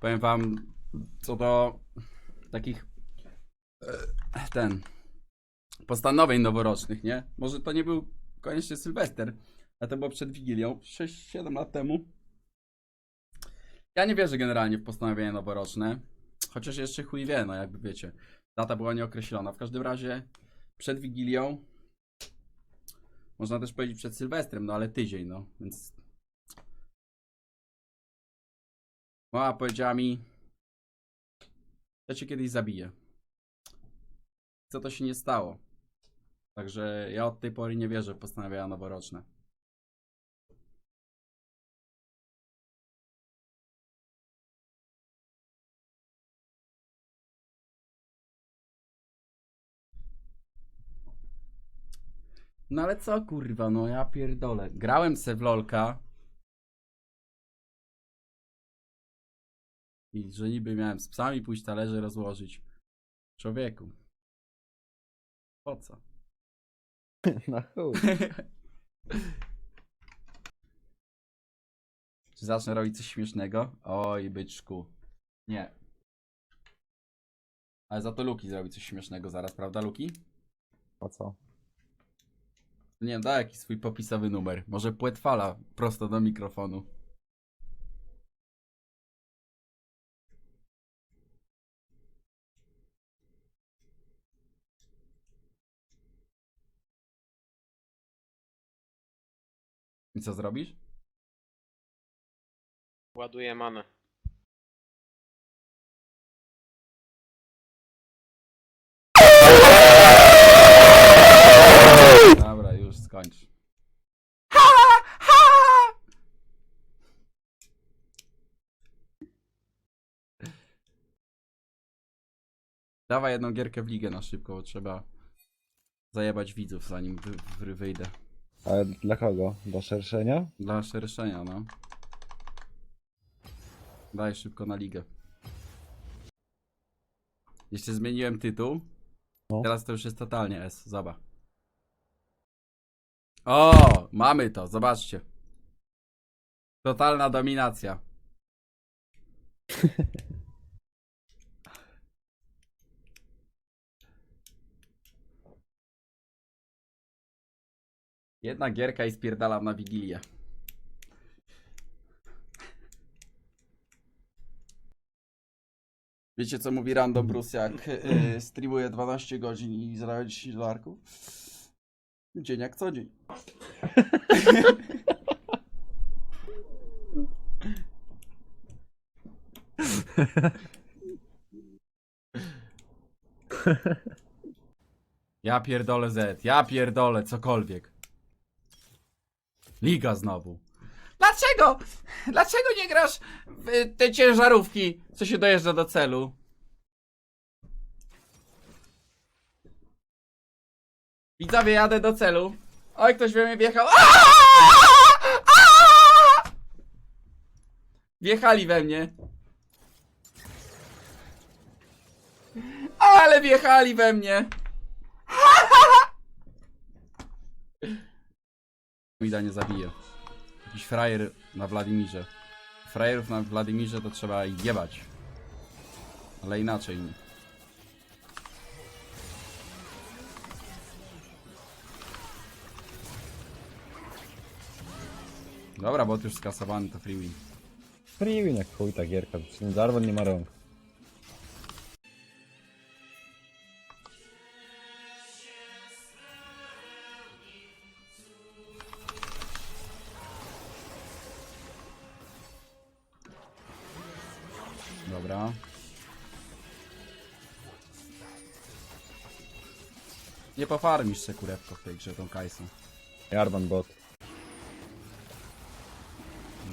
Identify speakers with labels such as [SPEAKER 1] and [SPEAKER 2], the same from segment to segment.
[SPEAKER 1] Powiem wam, co do takich e, ten postanowień noworocznych, nie? Może to nie był koniecznie Sylwester, a to było przed Wigilią, 6-7 lat temu. Ja nie wierzę generalnie w postanowienia noworoczne, chociaż jeszcze chuj wie, no jakby wiecie. Data była nieokreślona. W każdym razie przed Wigilią, można też powiedzieć przed Sylwestrem, no ale tydzień, no, więc Mama powiedziała mi, ja cię kiedyś zabiję. Co to się nie stało. Także ja od tej pory nie wierzę w postanowienia noworoczne. No ale co kurwa, no ja pierdolę. Grałem se w lolka. I że niby miałem z psami pójść talerze rozłożyć. Człowieku. Po co?
[SPEAKER 2] Na chuj.
[SPEAKER 1] Czy zacznę robić coś śmiesznego? Oj, byczku. Nie. Ale za to Luki zrobi coś śmiesznego zaraz, prawda Luki?
[SPEAKER 2] Po co?
[SPEAKER 1] Nie wiem, da jakiś swój popisowy numer. Może płetwala prosto do mikrofonu. I co zrobisz?
[SPEAKER 3] Ładuję manę.
[SPEAKER 1] Dobra, już skończ. Dawaj jedną gierkę w ligę na szybko, bo trzeba zajebać widzów zanim wy, wy, wyjdę.
[SPEAKER 2] Ale dla kogo? Do szerszenia?
[SPEAKER 1] Dla szerszenia, no. Daj szybko na ligę. Jeszcze zmieniłem tytuł.
[SPEAKER 2] No.
[SPEAKER 1] Teraz to już jest totalnie S. Zobacz. O! Mamy to, zobaczcie. Totalna dominacja. Jedna gierka i spierdalam na Wigilię. Wiecie co mówi Random Bruce jak yy, streamuje 12 godzin i zarabia 10 dolarków? Dzień jak co dzień. Ja pierdolę Z, ja pierdolę cokolwiek. Liga znowu. Dlaczego? Dlaczego nie grasz w te ciężarówki, co się dojeżdża do celu? Widzowie, jadę do celu. Oj, ktoś we mnie wjechał. Wjechali we mnie. Ale wjechali we mnie. Mida nie zabije. Jakiś frajer na Władimirze. Frajerów na Władimirze to trzeba jebać. Ale inaczej nie. Dobra, bot już skasowany, to free win.
[SPEAKER 2] Freewin jak chuj ta gierka. Jarvan nie ma rąk.
[SPEAKER 1] Dobra. Nie pofarmisz se kurewko w tej grze tą Kajsą.
[SPEAKER 2] Jarvan bot.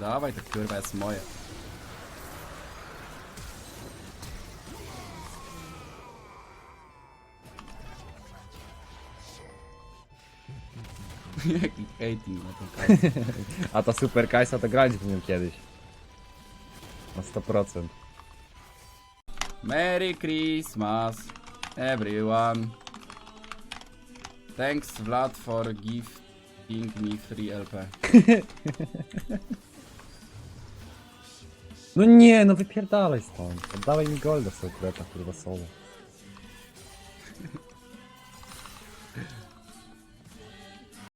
[SPEAKER 1] Dawaj, to kurwa jest moje. Jaki hating na tą Kajsą.
[SPEAKER 2] A ta super Kajsa to grać w nią kiedyś. Na 100%.
[SPEAKER 1] Merry Christmas, everyone. Thanks Vlad for gifting me free LP.
[SPEAKER 2] No nie, no wypierdalaj stąd. Oddawaj mi golda w sekretach, kurwa, solo.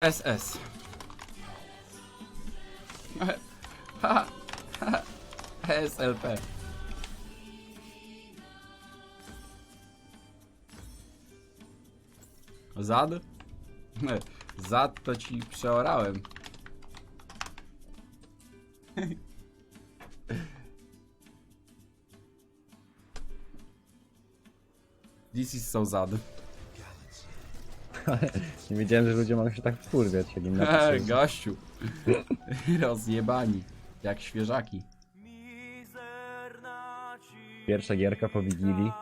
[SPEAKER 1] SS. SLP. Zad? Zad to ci przeorałem. This is so zad.
[SPEAKER 2] Nie wiedziałem, że ludzie mogą się tak wkurwiać, jak im
[SPEAKER 1] Ej,
[SPEAKER 2] napiszę.
[SPEAKER 1] gościu. Rozjebani. Jak świeżaki.
[SPEAKER 2] Pierwsza gierka po Wigilii.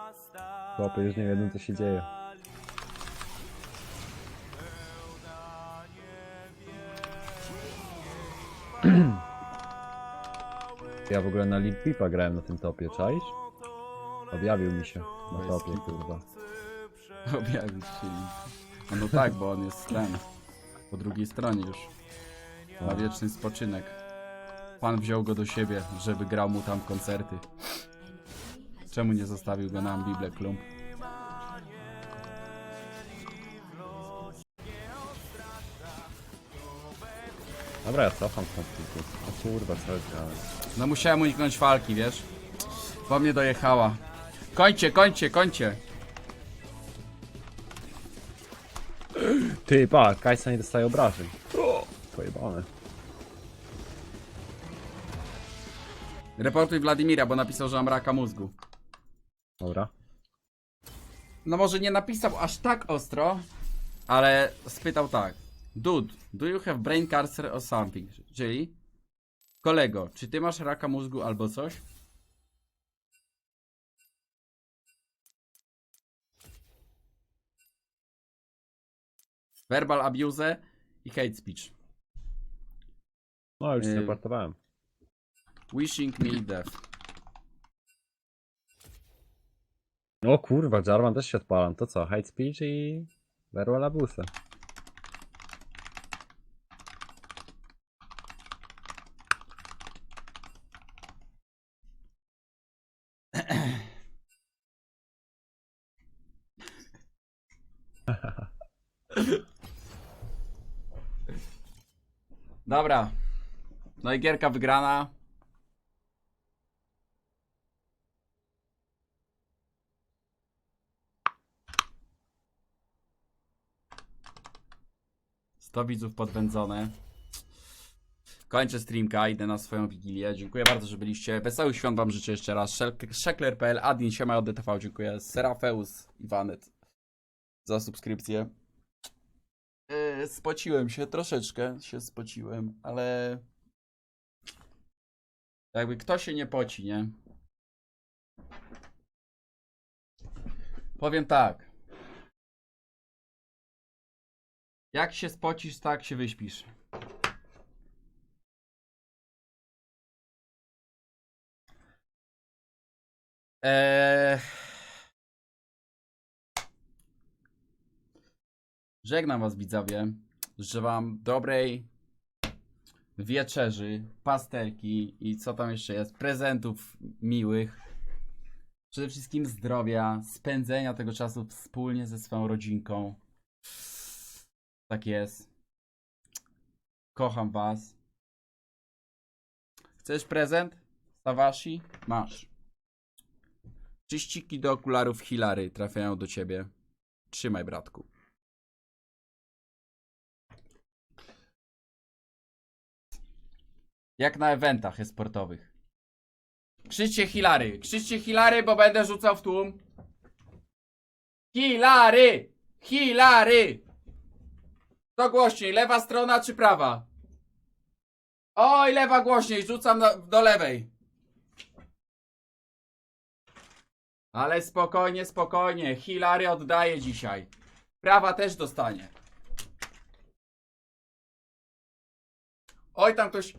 [SPEAKER 2] Chłopy już nie wiedzą, co się dzieje. Ja w ogóle na League Pipa grałem na tym topie, czaisz? Objawił mi się na
[SPEAKER 1] Bez
[SPEAKER 2] topie,
[SPEAKER 1] kitu.
[SPEAKER 2] kurwa.
[SPEAKER 1] Objawić się. A No tak, bo on jest ten. Po drugiej stronie już. Na wieczny spoczynek. Pan wziął go do siebie, żeby grał mu tam koncerty. Czemu nie zostawił go na Ambible Klump?
[SPEAKER 2] Dobra, ja cofam stąd tylko. O kurwa, co grane?
[SPEAKER 1] No musiałem uniknąć walki, wiesz? Po mnie dojechała. Końcie, końcie, końcie.
[SPEAKER 2] Ty, pa, Kajsa nie dostaje obrażeń. Pojebane.
[SPEAKER 1] Reportuj Wladimira, bo napisał, że mam raka mózgu.
[SPEAKER 2] Dobra.
[SPEAKER 1] No może nie napisał aż tak ostro, ale spytał tak. Dude, do you have brain cancer or something? Czyli, kolego, czy ty masz raka mózgu albo coś? Verbal abuse i hate speech.
[SPEAKER 2] No, już
[SPEAKER 1] Yy.
[SPEAKER 2] zreportowałem.
[SPEAKER 1] Wishing me death.
[SPEAKER 2] O kurwa, Jarvan też się odpalam. To co, hate speech i... Verbal abuse.
[SPEAKER 1] Dobra. No i gierka wygrana. Sto widzów podwędzone. Kończę streamka, idę na swoją wigilię. Dziękuję bardzo, że byliście. Wesołych świąt wam życzę jeszcze raz. Szek- Szekler.pl, Adin, siema od DTV, dziękuję. Serafeus, Iwanet za subskrypcję. Yy, spociłem się, troszeczkę się spociłem, ale jakby kto się nie poci, nie? Powiem tak. Jak się spocisz, tak się wyśpisz. Eee... Żegnam was widzowie. Życzę wam dobrej wieczerzy, pasterki i co tam jeszcze jest, prezentów miłych. Przede wszystkim zdrowia, spędzenia tego czasu wspólnie ze swoją rodzinką. Tak jest. Kocham was. Chcesz prezent? Sawashi? Masz. Czyściki do okularów Hilary trafiają do ciebie. Trzymaj, bratku. Jak na eventach e-sportowych. Krzyczcie Hilary, krzyczcie Hilary, bo będę rzucał w tłum. Hilary! Hilary! To głośniej, lewa strona czy prawa? Oj, lewa głośniej, rzucam na, do lewej. Ale spokojnie, spokojnie, Hilary oddaje dzisiaj. Prawa też dostanie. Oj, tam ktoś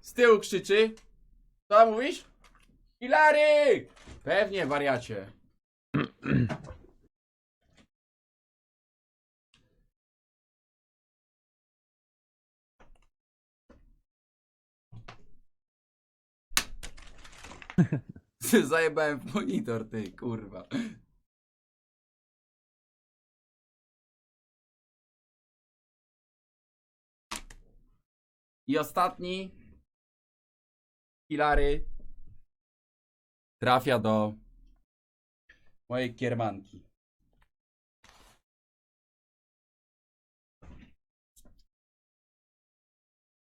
[SPEAKER 1] z tyłu krzyczy. Co mówisz? Hilary! Pewnie, wariacie. Zajebałem w monitor, ty, kurwa. I ostatni Hilary trafia do mojej kiermanki.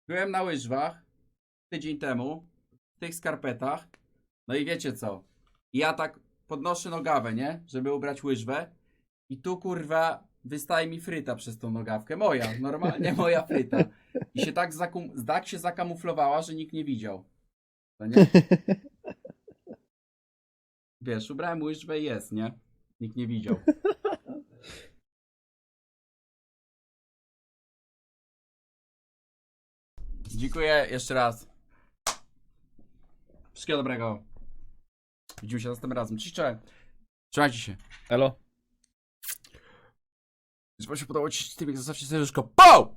[SPEAKER 1] Byłem na łyżwach tydzień temu w tych skarpetach. No i wiecie co? Ja tak podnoszę nogawę, nie? Żeby ubrać łyżwę. I tu kurwa wystaje mi fryta przez tą nogawkę. Moja, normalnie moja fryta. I się tak, zakum- tak się zakamuflowała, że nikt nie widział. To nie? Wiesz, ubrałem łyżwę i jest, nie? Nikt nie widział. Dziękuję jeszcze raz. Wszystkiego dobrego. Widzimy się następnym razem. Cześć, cześć. Trzymajcie się.
[SPEAKER 2] Elo.
[SPEAKER 1] Jeśli wam się podobało, ciśnijcie tym, jak zostawcie serduszko. POW!